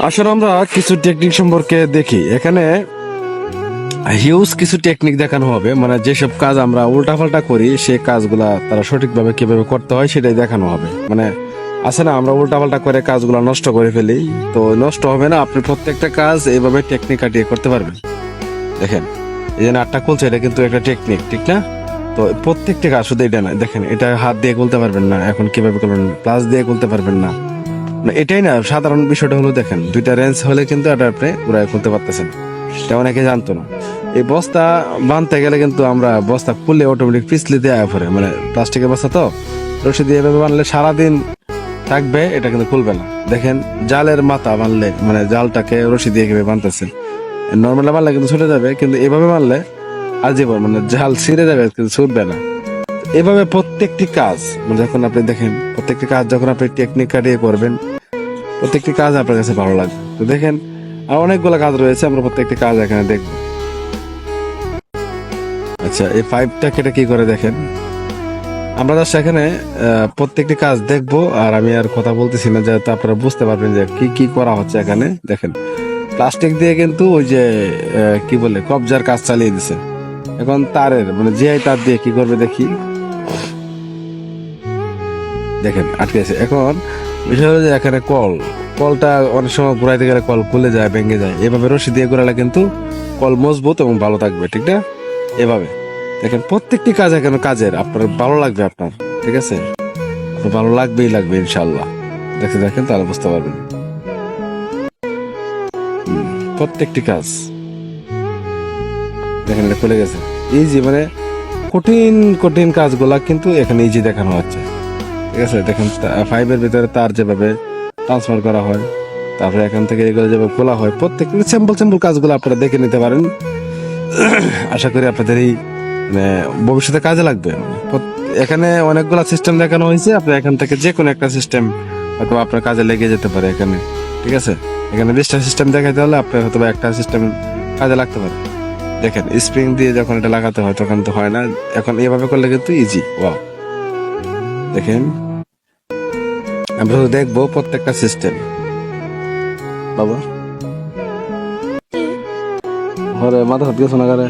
আসলে আমরা কিছু টেকনিক সম্পর্কে দেখি। এখানে হিউজ কিছু টেকনিক দেখানো হবে। মানে যেসব কাজ আমরা উল্টাপাল্টা করি, সেই কাজগুলা তারা সঠিকভাবে কীভাবে করতে হয় সেটাই দেখানো হবে। মানে না, আমরা উল্টাপাল্টা করে কাজগুলো নষ্ট করে ফেলি। তো নষ্ট হবে না, আপনি প্রত্যেকটা কাজ এইভাবে টেকনিক কাটিয়ে করতে পারবেন। দেখেন, এই যে নাটটা খুলছে, এটা কিন্তু একটা টেকনিক ঠিক না? তো প্রত্যেকটা কাজ শুধু এটা না, দেখেন, এটা হাত দিয়ে খুলতে পারবেন না, এখন কীভাবে করবেন? প্লাস দিয়ে খুলতে পারবেন না। এটাই না, সাধারণ বিষয়টা হলো দেখেন, দুইটা রেঞ্জ হলে কিন্তু এটা আপনি পুরাই খুলতে পারতেছেন এটা অনেকে জানতো না। এই বস্তা বানতে গেলে কিন্তু আমরা বস্তা খুললে অটোমেটিক পিছলে দেওয়া পরে মানে প্লাস্টিকের বস্তা তো, রশি দিয়ে এভাবে বানলে সারাদিন থাকবে, এটা কিন্তু খুলবে না। দেখেন, জালের মাথা বানলে মানে জালটাকে রশি দিয়ে কীভাবে বানতেছে। নর্মাল মারলে কিন্তু ছুটে যাবে, কিন্তু এভাবে মারলে আজীবন মানে জাল ছিঁড়ে যাবে, কিন্তু ছুটবে না। এভাবে প্রত্যেকটি কাজ মানে যখন আপনি দেখেন প্রত্যেকটি কাজ যখন আপনি টেকনিক কাটিয়ে করবেন প্রত্যেকটি কাজ আপনার কাছে ভালো লাগবে। তো দেখেন আর অনেকগুলো কাজ রয়েছে আমরা প্রত্যেকটি কাজ এখানে দেখব। আচ্ছা এই পাইপটা কেটে কি করে দেখেন? আমরা এখানে আহ, প্রত্যেকটি কাজ দেখব আর আমি আর কথা বলতেছি না যাতে আপনারা বুঝতে পারবেন যে কি কি করা হচ্ছে এখানে। দেখেন প্লাস্টিক দিয়ে কিন্তু ওই যে কি বলে কবজার কাজ চালিয়ে দিছে। এখন তারের মানে জিআই তার দিয়ে কি করবে দেখি। দেখেন, আটকে আছে। এখন বিষয় হলো যে এখানে কল, কলটা অনেক সময় ঘুরাইতে গেলে কল খুলে যায়, ভেঙে যায়। এভাবে রশি দিয়ে ঘোরালে কিন্তু কল মজবুত এবং ভালো থাকবে, ঠিক না? এভাবে। দেখেন, প্রত্যেকটি কাজ এখানে কাজের। আপনার ভালো লাগবে আপনার, ঠিক আছে? ভালো লাগবেই লাগবে ইনশাল্লাহ দেখে দেখেন তাহলে বুঝতে পারবেন। প্রত্যেকটি কাজ। দেখেন খুলে গেছে। ইজি মানে কঠিন কঠিন কাজগুলা কিন্তু এখানে ইজি দেখানো হচ্ছে। ঠিক আছে দেখেন ফাইভের ভিতরে তার যেভাবে ট্রান্সফার করা হয়, তারপরে এখান থেকে এগুলো যেভাবে খোলা হয়, প্রত্যেক স্যাম্পল স্যাম্পল কাজগুলো আপনারা দেখে নিতে পারেন। আশা করি আপনাদের এই মানে ভবিষ্যতে কাজে লাগবে। এখানে অনেকগুলো সিস্টেম দেখানো হয়েছে আপনি এখান থেকে যে কোনো একটা সিস্টেম হয়তো আপনার কাজে লেগে যেতে পারে এখানে, ঠিক আছে? এখানে বিশটা সিস্টেম দেখাইতে হলে আপনার হয়তো একটা সিস্টেম কাজে লাগতে পারে। দেখেন স্প্রিং দিয়ে যখন এটা লাগাতে হয়, তখন তো হয় না, এখন এভাবে করলে কিন্তু ইজি ওয়াও দেখেন। আমরা শুধু দেখব প্রত্যেকটা সিস্টেম বাবা। ঘরে মাথা হাত গেছো না ঘরে?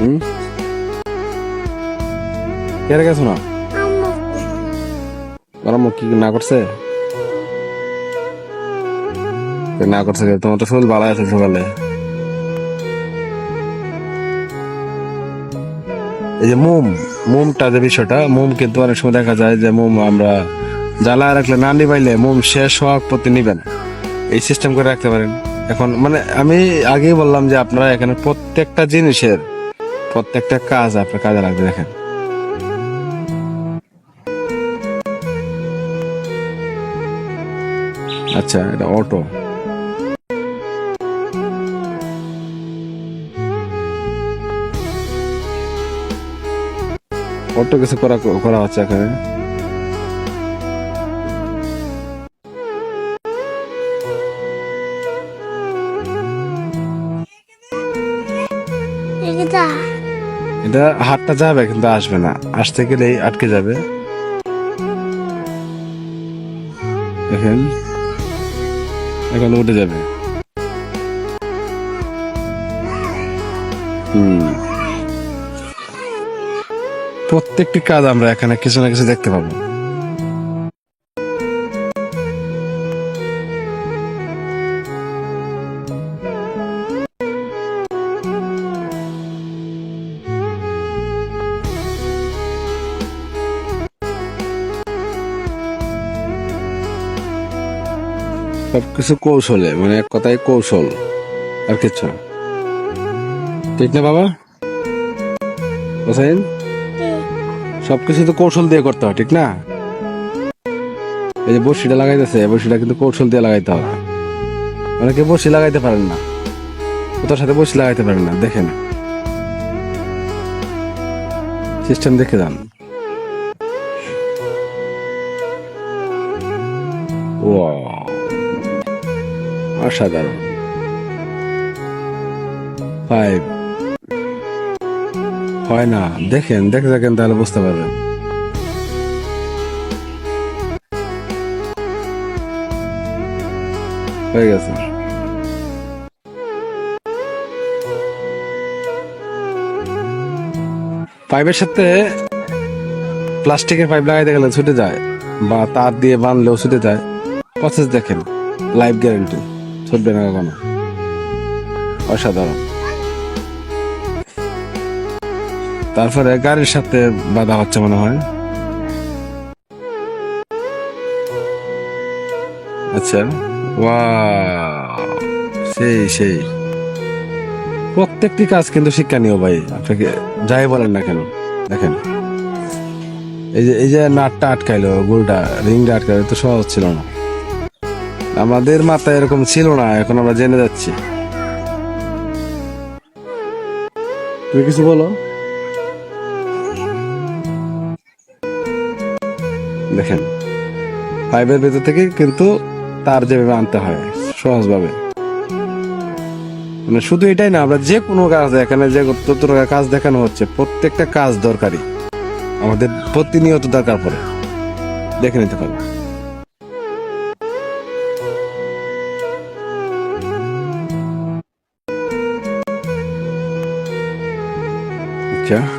হুম? কেড়ে গেছো না? গরম কি না করছে? না করছে তোমার তো শরীর ভালো আছে সকালে। এই যে মোম, মোমটা যে বিষয়টা, মোম কিন্তু অনেক সময় দেখা যায় যে মোম আমরা জ্বালায় রাখলে, না নিবাইলে মোম শেষ হওয়ার প্রতি নিবেন এই সিস্টেম করে রাখতে পারেন। এখন মানে আমি আগেই বললাম যে আপনারা এখানে প্রত্যেকটা জিনিসের, প্রত্যেকটা কাজ আপনার কাজে লাগবে, দেখেন। আচ্ছা এটা অটো অটো কিছু করা করা হচ্ছে এখানে? এটা। এটা হাতটা যাবে কিন্তু আসবে না। আসতে গেলেই আটকে যাবে। দেখেন এখন উঠে যাবে। হুম। প্রত্যেকটি কাজ আমরা এখানে কিছু না কিছু দেখতে পাবো। সবকিছু কৌশলে মানে এক কথায় কৌশল, আর কিছু। ঠিক না বাবা? হোসেন সবকিছু তো কৌশল দিয়ে করতে হয়, ঠিক না? এই যে বড়শিটা লাগাইতেছে বড়শিটা কিন্তু কৌশল দিয়ে লাগাইতে হবে অনেকে বড়শি লাগাইতে পারেন না। কোথার সাথে বড়শি লাগাইতে পারেন না, দেখেন। সিস্টেম দেখে যান। ওয়াও, অসাধারণ। ফাইভ। হয় না। দেখেন দেখে থাকেন তাহলে বুঝতে পারবেন। হয়ে গেছে। পাইপের সাথে প্লাস্টিকের পাইপ লাগাইতে গেলে ছুটে যায়, বা তার দিয়ে বানলেও ছুটে যায়। প্রসেস দেখেন লাইফ গ্যারেন্টি ছুটবে না কখনো। অসাধারণ। তারপরে গাড়ির সাথে বাধা হচ্ছে মনে হয়। আচ্ছা ওয়াও সেই সেই। প্রত্যেকটি কাজ কিন্তু শিক্ষণীয় ভাই, আপনাকে যাই বলেন না কেন, দেখেন। এই যে এই যে নাটটা আটকাইলো, গোলটা, রিংটা আটকাইলো তো সহজ ছিল না। আমাদের মাথায় এরকম ছিল না, এখন আমরা জেনে যাচ্ছি। তুমি কিছু বলো? দেখেন। পাইপের ভেতর থেকে কিন্তু তার যেভাবে আনতে হয়, সহজভাবে। মানে শুধু এটাই না, আমরা যে কোনো কাজ এখানে যে কাজ দেখানো হচ্ছে, প্রত্যেকটা কাজ দরকারি। আমাদের প্রতিনিয়ত দরকার পড়ে। দেখে নিতে পারব আচ্ছা।